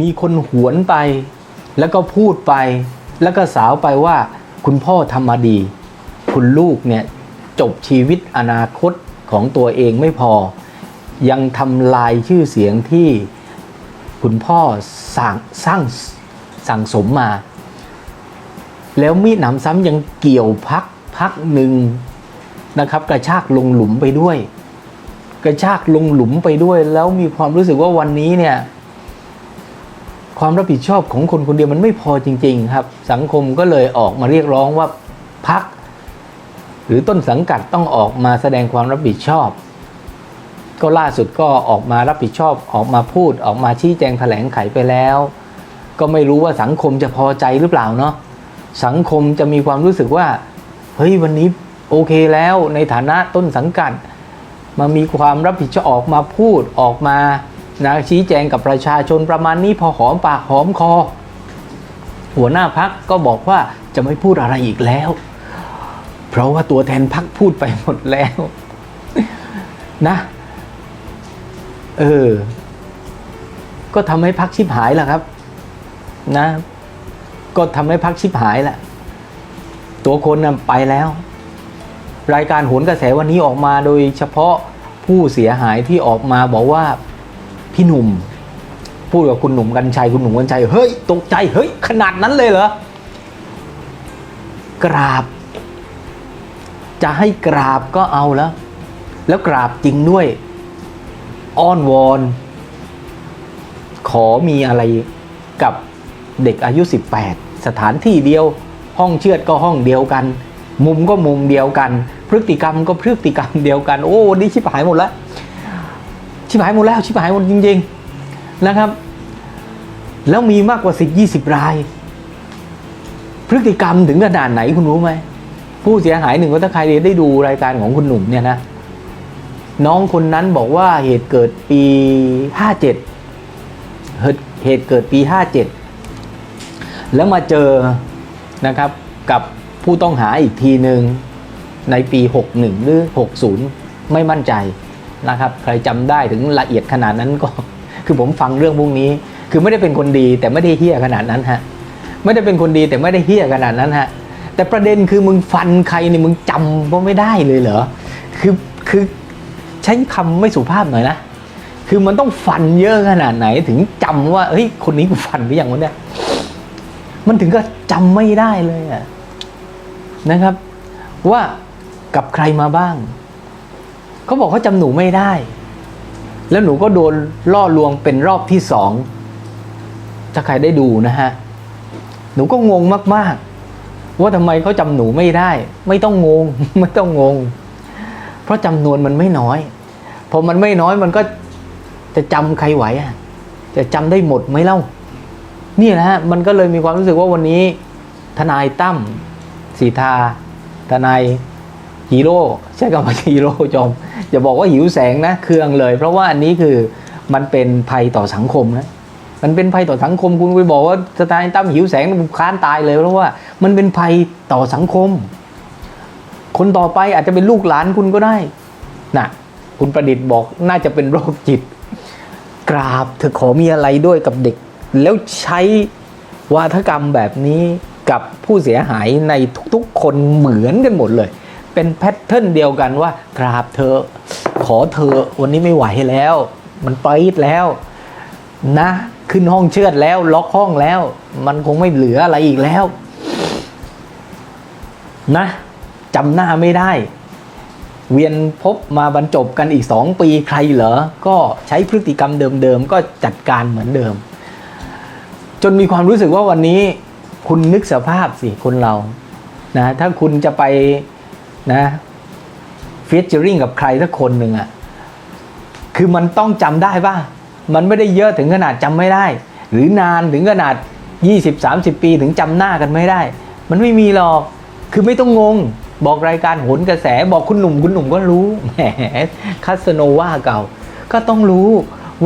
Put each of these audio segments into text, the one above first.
มีคนหวนไป แล้วก็พูดไป แล้วก็สาวไปว่า คุณพ่อทำมาดี คุณลูกเนี่ยจบชีวิตอนาคตของตัวเองไม่พอ ยังทำลายชื่อเสียงที่คุณพ่อสร้างสร้างสั่งสมมา แล้วมีดหนำซ้ำยังเกี่ยวพักพักหนึ่งนะครับ กระชากลงหลุมไปด้วย กระชากลงหลุมไปด้วย แล้วมีความรู้สึกว่าวันนี้เนี่ย ความรับผิดชอบของคนคนเดียวมันไม่พอจริง ๆ ครับ สังคมก็เลยออกมาเรียกร้องว่าพัก หรือต้นสังกัดต้องออกมาแสดงความรับผิดชอบ ก็ล่าสุดก็ออกมารับผิดชอบออกมาพูดออกมาชี้แจงแถลงไขไปแล้ว ก็ไม่รู้ว่าสังคมจะพอใจหรือเปล่าเนาะสังคมจะมีความรู้สึกว่าเฮ้ยวันนี้โอเคแล้วในฐานะต้นสังกัด มามีความรับผิดชอบออกมาพูดออกมา นะชี้แจงกับประชาชนประมาณนี้พอหอมปากหอมคอ หัวหน้าพักก็บอกว่าจะไม่พูดอะไรอีกแล้ว เพราะว่าตัวแทนพักพูดไปหมดแล้ว นะ เออ ก็ทำให้พักชิบหายแหละครับ นะ ก็ทำให้พักชิบหายแหละตัวคนนะไปแล้ว รายการโหนกระแสวันนี้ออกมาโดยเฉพาะผู้เสียหายที่ออกมาบอกว่า พี่หนุ่ม พูดกับคุณหนุ่มกัญชัยคุณหนุ่มกัญชัยเฮ้ยตกใจเฮ้ยขนาดนั้นเลยเหรอกราบ จะให้กราบก็เอาแล้ว แล้วกราบจริงด้วย อ้อนวอน ขอมีอะไรกับเด็กอายุ 18 สถานที่เดียว ห้องเชือดก็ห้องเดียวกัน มุมก็มุมเดียวกัน พฤติกรรมก็พฤติกรรมเดียวกัน โอ้วันนี้ชิบหายหมดแล้ว ชิบหายหมดแล้วชิบหายหมดจริง ๆนะครับ แล้วมีมากกว่า 10 20 ราย พฤติกรรมถึงขนาดไหนคุณรู้ไหม ผู้เสียหายหนึ่งก็ถ้าใครได้ดูรายการของคุณหนุ่มเนี่ยนะ น้องคนนั้นบอกว่าเหตุเกิดปี 57 เหตุเหตุเกิดปี 57 แล้วมาเจอนะครับกับผู้ต้องหาอีกทีหนึ่งในปี 61 หรือ 60 ไม่มั่นใจ นะครับ ใครจำได้ถึงละเอียดขนาดนั้นก็คือผมฟังเรื่องพวกนี้ คือไม่ได้เป็นคนดีแต่ไม่ได้เฮี้ยขนาดนั้นฮะไม่ได้เป็นคนดีแต่ไม่ได้เฮี้ยขนาดนั้นฮะแต่ประเด็นคือมึงฟันใครเนี่ยมึงจำก็ไม่ได้เลยเหรอคือคือใช้คำไม่สุภาพหน่อยนะคือมันต้องฟันเยอะขนาดไหนถึงจำว่าเฮ้ยคนนี้กูฟันหรือยังวะเนี่ยมันถึงก็จำไม่ได้เลยอะนะครับ ว่ากับใครมาบ้าง เขาบอกเขาจำหนูไม่ได้ แล้วหนูก็โดนล่อลวงเป็นรอบที่สองถ้าใครได้ดูนะฮะ หนูก็งงมากๆ ว่าทำไมเขาจำหนูไม่ได้ ไม่ต้องงง ไม่ต้องงง เพราะจำนวนมันไม่น้อยพอมันไม่น้อยมันก็จะจำใครไหวอะจะจำได้หมดไหมเล่านี่นะฮะมันก็เลยมีความรู้สึกว่าวันนี้ ทนายตั้มสีทา ทนาย ฮีโร่ใช้คำว่าฮีโร่จอมอย่าบอกว่าหิวแสงนะเครื่องเลย เพราะว่าอันนี้คือมันเป็นภัยต่อสังคมนะมันเป็นภัยต่อสังคมคุณไปบอกว่าสไตล์ตั้มหิวแสงค้านตายเลย เพราะว่ามันเป็นภัยต่อสังคม คนต่อไปอาจจะเป็นลูกหลานคุณก็ได้นะคุณประดิษฐ์บอกน่าจะเป็นโรคจิต กราบเธอขอมีอะไรด้วยกับเด็ก แล้วใช้วาทกรรมแบบนี้กับผู้เสียหายในทุกๆคนเหมือนกันหมดเลย เป็นแพทเทิร์นเดียวกันว่า กราบเธอ ขอเธอวันนี้ไม่ไหวแล้ว มันไปดแล้วนะ ขึ้นห้องเชือดแล้ว ล็อกห้องแล้ว มันคงไม่เหลืออะไรอีกแล้ว นะจำหน้าไม่ได้ เวียนพบมาบรรจบกันอีกสองปีใครเหรอ ก็ใช้พฤติกรรมเดิมๆ ก็จัดการเหมือนเดิม จนมีความรู้สึกว่าวันนี้ คุณนึกสภาพสิคนเรานะถ้าคุณจะไป นะฟิชเจอริงกับใครสักคนหนึ่งอะคือมันต้องจำได้ป่ะ มันไม่ได้เยอะถึงขนาดจำไม่ได้ หรือนานถึงขนาด 20-30 ปีถึงจำหน้ากันไม่ได้ มันไม่มีหรอก คือไม่ต้องงง บอกรายการโหนกระแสบอกคุณหนุ่มคุณหนุ่มก็รู้ แหมคาสโนวาเก่า ก็ต้องรู้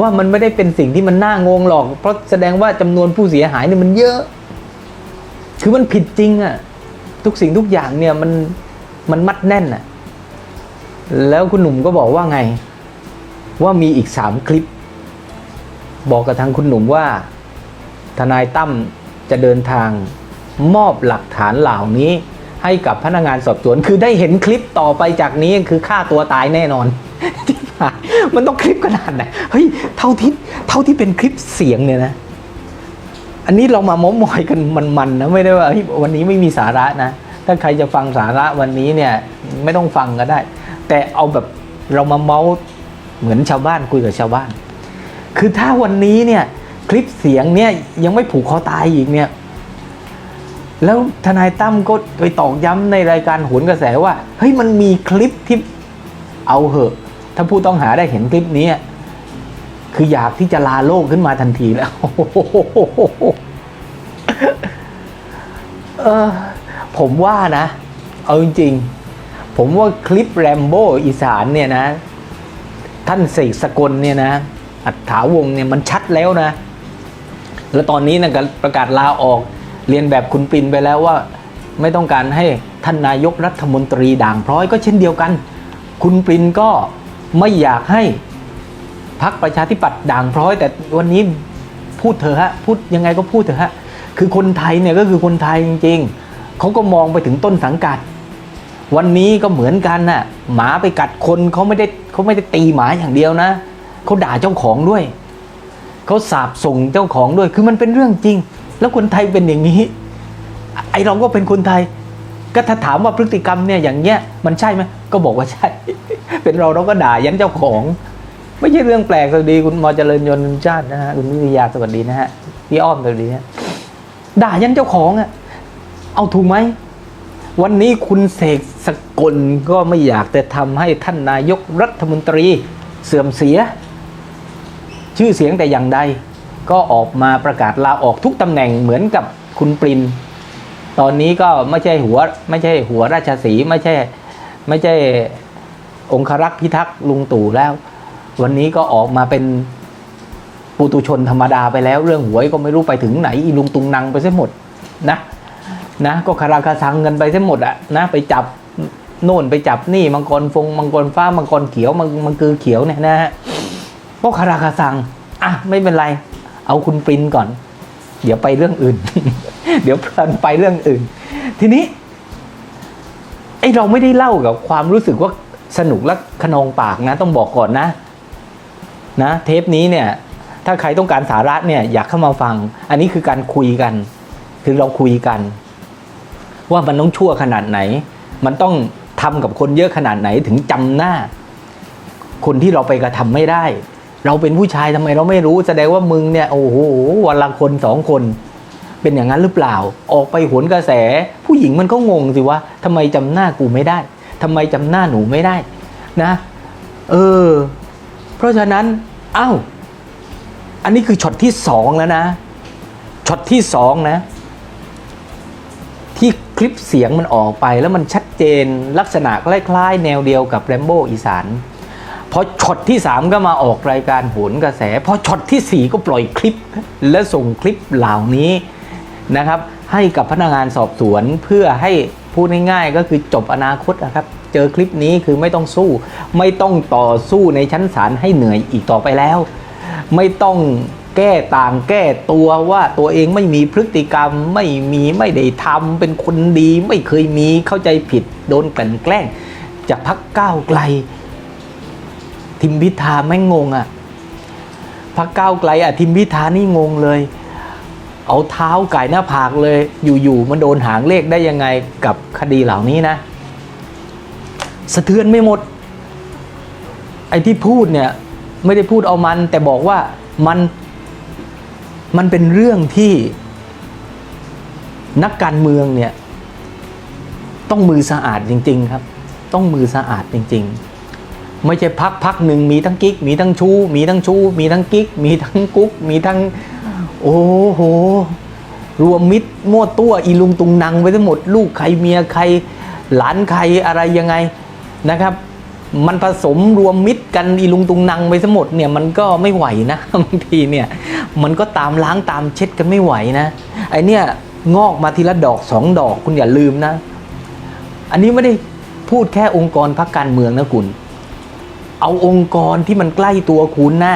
ว่ามันไม่ได้เป็นสิ่งที่มันน่างงหรอก เพราะแสดงว่าจำนวนผู้เสียหายเนี่ยมันเยอะ คือมันผิดจริงอะทุกสิ่งทุกอย่างเนี่ยมัน มันมัดแน่นอะแล้วคุณหนุ่มก็บอกว่าไง ว่ามีอีกสามคลิป บอกกับทางคุณหนุ่มว่า ทนายตั้มจะเดินทางมอบหลักฐานเหล่านี้ ให้กับพนักงานสอบสวน คือได้เห็นคลิปต่อไปจากนี้คือฆ่าตัวตายแน่นอนที่ผ่านมันต้องคลิปขนาดไหนเฮ้ยเท่าที่เท่าที่เป็นคลิปเสียงเนี่ยนะอันนี้เรามาเมอมอยกันมันๆนะไม่ได้ว่าวันนี้ไม่มีสาระนะ ถ้าใครจะฟังสาระวันนี้เนี่ยไม่ต้องฟังก็ได้ แต่เอาแบบเรามาเมาส์เหมือนชาวบ้านคุยกับชาวบ้าน คือถ้าวันนี้เนี่ยคลิปเสียงเนี่ยยังไม่ผูกคอตายอีกเนี่ยแล้วทนายตั้มก็ไปตอกย้ำในรายการโหนกระแสว่าเฮ้ยมันมีคลิปที่เอาเหอะ ถ้าผู้ต้องหาได้เห็นคลิปนี้ คืออยากที่จะลาโลกขึ้นมาทันทีแล้วเออ ผมว่านะ เอาจริงๆ ผมว่าคลิปแรมโบ้อีสานเนี่ยนะ ท่านเสกสกลเนี่ยนะ อัฏฐาวงเนี่ยมันชัดแล้วนะ แล้วตอนนี้นะก็ประกาศลาออกเรียนแบบคุณปินไปแล้วว่า ไม่ต้องการให้ท่านนายกรัฐมนตรีด่างพร้อยก็เช่นเดียวกัน คุณปรินก็ไม่อยากให้พักประชาธิปัตย์ด่างพร้อย แต่วันนี้พูดเถอะฮะพูดยังไงก็พูดเถอะฮะคือคนไทยเนี่ยก็คือคนไทยจริง ๆ เขาก็มองไปถึงต้นสังกัด วันนี้ก็เหมือนกันน่ะ หมาไปกัดคนเขาไม่ได้เขาไม่ได้ตีหมาอย่างเดียวนะเขาด่าเจ้าของด้วยเขาสาบส่งเจ้าของด้วย คือมันเป็นเรื่องจริง แล้วคนไทยเป็นอย่างนี้ ไอเราก็เป็นคนไทย ก็ถ้าถามว่าพฤติกรรมเนี่ยอย่างเงี้ยมันใช่ไหมก็บอกว่าใช่ เป็นเราเราก็ด่ายันเจ้าของ ไม่ใช่เรื่องแปลกสวัสดีคุณมอเจริญยนต์ชาตินะฮะคุณวิทยาสวัสดีนะฮะพี่อ้อมสวัสดีฮะด่ายันเจ้าของอะ เอาถูกไหม วันนี้คุณเสกสกลก็ไม่อยากจะทำให้ท่านนายกรัฐมนตรีเสื่อมเสีย ชื่อเสียงแต่อย่างใด ก็ออกมาประกาศลาออกทุกตำแหน่งเหมือนกับคุณปริน ตอนนี้ก็ไม่ใช่หัวไม่ใช่หัวราชสีไม่ใช่ไม่ใช่องครักษ์พิทักษ์ลุงตู่แล้ว วันนี้ก็ออกมาเป็นปุตุชนธรรมดาไปแล้ว เรื่องหวยก็ไม่รู้ไปถึงไหนอีลุงตุงนังไปเสียหมดนะ นะก็คาราคาซังกันไปเสียหมดอะนะไปจับโน่นไปจับนี่มังกรฟงมังกรฟ้ามังกรเขียวมังมังกือเขียวเนี่ยนะฮะก็คาราคาซังอะไม่เป็นไร เอาคุณปรินก่อน เดี๋ยวไปเรื่องอื่น เดี๋ยวเพลินไปเรื่องอื่น ทีนี้ไอเราไม่ได้เล่ากับความรู้สึกว่าสนุกและขนองปากนะ ต้องบอกก่อนนะ นะ เทปนี้เนี่ย ถ้าใครต้องการสาระเนี่ย อยากเข้ามาฟัง อันนี้คือการคุยกัน คือเราคุยกัน ว่ามันต้องชั่วขนาดไหน มันต้องทำกับคนเยอะขนาดไหนถึงจำหน้า คนที่เราไปกระทำไม่ได้ เราเป็นผู้ชายทำไมเราไม่รู้แสดงว่ามึงเนี่ยโอ้โหวันละคนสองคน เป็นอย่างนั้นหรือเปล่า ออกไปหวนกระแส ผู้หญิงมันก็งงสิว่าทำไมจำหน้ากูไม่ได้ทำไมจำหน้าหนูไม่ได้นะ เออ เพราะฉะนั้นเอ้าอันนี้คือช็อตที่สองแล้วนะช็อตที่สองนะ คลิปเสียงมันออกไปแล้วมันชัดเจนลักษณะคล้ายๆ แนวเดียวกับแรมโบ้อีสานพอช็อตที่ 3 ก็มาออกรายการโหนกระแส พอช็อตที่ 4 ก็ปล่อยคลิป และส่งคลิปเหล่านี้นะครับ ให้กับพนักงานสอบสวนเพื่อให้พูดง่ายๆ ก็คือจบอนาคตนะครับ เจอคลิปนี้คือไม่ต้องสู้ ไม่ต้องต่อสู้ในชั้นศาลให้เหนื่อยอีกต่อไปแล้ว ไม่ต้อง แก้ต่างแก้ตัวว่าตัวเองไม่มีพฤติกรรมไม่มีไม่ได้ทำเป็นคนดีไม่เคยมีเข้าใจผิดโดนกลั่นแกล้งจากพักก้าวไกล ทิมพิธาไม่งงอะ่ะพักก้าวไกลอะทิมพิธานี่งงเลย เอาเท้าไก่หน้าผากเลย อยู่ๆมันโดนหางเลขได้ยังไงกับคดีเหล่านี้นะ สะเทือนไม่หมด ไอ้ที่พูดเนี่ย ไม่ได้พูดเอามันแต่บอกว่ามัน มันเป็นเรื่องที่นักการเมืองเนี่ยต้องมือสะอาดจริง ๆ ครับ ต้องมือสะอาดจริง ๆ ไม่ใช่พักพักหนึ่งมีทั้งกิ๊ก มีทั้งชู้มีทั้งชู้มีทั้งกิ๊ก มีทั้งกุ๊ก มีทั้ง โอ้โห รวมมิตรมั่วตัวอีลุงตุงนังไปทั้งหมด ลูกใครเมียใคร หลานใครอะไรยังไงนะครับ มันผสมรวมมิตรกันอีลุงตุงนังไปทั้งหมดเนี่ยมันก็ไม่ไหวนะบางทีเนี่ยมันก็ตามล้างตามเช็ดกันไม่ไหวนะไอเนี่ยงอกมาทีละดอกสองดอกคุณอย่าลืมนะ อันนี้ไม่ได้พูดแค่องค์กรพรรคการเมืองนะคุณ เอาองค์กรที่มันใกล้ตัวคุณนะ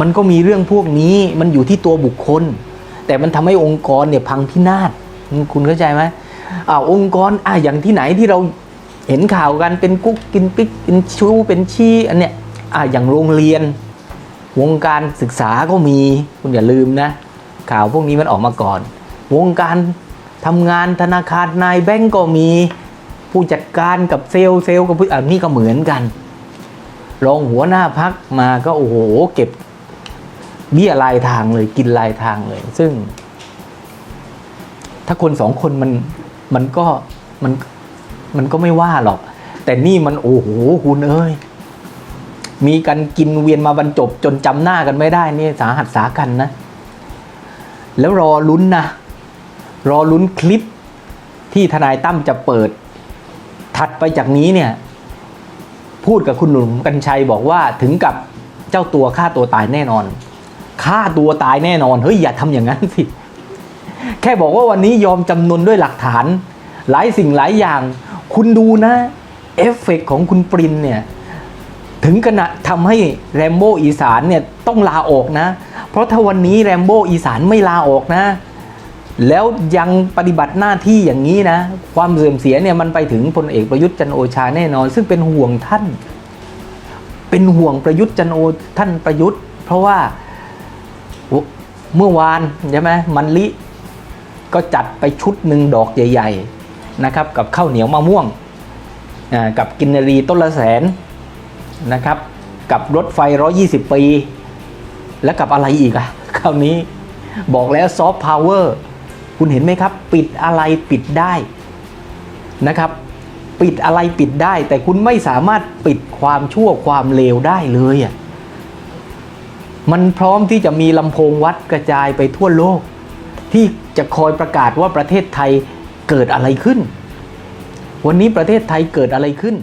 มันก็มีเรื่องพวกนี้มันอยู่ที่ตัวบุคคล แต่มันทำให้องค์กรเนี่ยพังพินาศคุณเข้าใจไหมอ่าองค์กรอ่าอย่างที่ไหนที่เรา เห็นข่าวกันเป็นกุ๊กกินปิ๊กกินชู้เป็นชี้อันเนี้ยอ่าอย่างโรงเรียน วงการศึกษาก็มีคุณอย่าลืมนะ ข่าวพวกนี้มันออกมาก่อน วงการทำงานธนาคารนายแบงก์ก็มีผู้จัดการกับเซลล์เซลล์กับผู้อ่านี่ก็เหมือนกันรองหัวหน้าพักมาก็โอ้โหเก็บเบี้ยรายทางเลยกินรายทางเลย ซึ่ง ถ้าคนสองคนมันมันก็มัน มันก็ไม่ว่าหรอก แต่นี่มันโอ้โหคุณเอ้ยมีกันกินเวียนมาบรรจบจนจำหน้ากันไม่ได้นี่สาหัสสากันนะ แล้วรอลุ้นนะ รอลุ้นคลิปที่ทนายตั้มจะเปิด ถัดไปจากนี้เนี่ย พูดกับคุณหนุ่มกัญชัยบอกว่าถึงกับเจ้าตัวฆ่าตัวตายแน่นอนฆ่าตัวตายแน่นอนเฮ้ยอย่าทำอย่างนั้นสิแค่บอกว่าวันนี้ยอมจำนนด้วยหลักฐาน หลายสิ่งหลายอย่าง คุณดูนะเอฟเฟกต์ของคุณปรินเนี่ย ถึงขณะทำให้แรมโบ้อีสานเนี่ยต้องลาออกนะ เพราะถ้าวันนี้แรมโบ้อีสานไม่ลาออกนะ แล้วยังปฏิบัติหน้าที่อย่างนี้นะ ความเสื่อมเสียเนี่ยมันไปถึงพลเอกประยุทธ์จันโอชาแน่นอน ซึ่งเป็นห่วงท่าน เป็นห่วงประยุทธ์จันโอท่านประยุทธ์ เพราะว่าเมื่อวานใช่ไหมมันลิก็จัดไปชุดหนึ่งดอกใหญ่ ๆ นะครับกับข้าวเหนียวมะม่วงกับกินารีต้นละแสนนะครับกับรถไฟ 120 ปี แล้วกับอะไรอีกอะคราวนี้บอกแล้วซอฟต์พาวเวอร์คุณเห็นไหมครับ ปิดอะไรปิดได้นะครับ ปิดอะไรปิดได้ แต่คุณไม่สามารถปิดความชั่วความเลวได้เลยอะมันพร้อมที่จะมีลำโพงวัดกระจายไปทั่วโลก ที่จะคอยประกาศว่าประเทศไทย เกิดอะไรขึ้น วันนี้ประเทศไทยเกิดอะไรขึ้น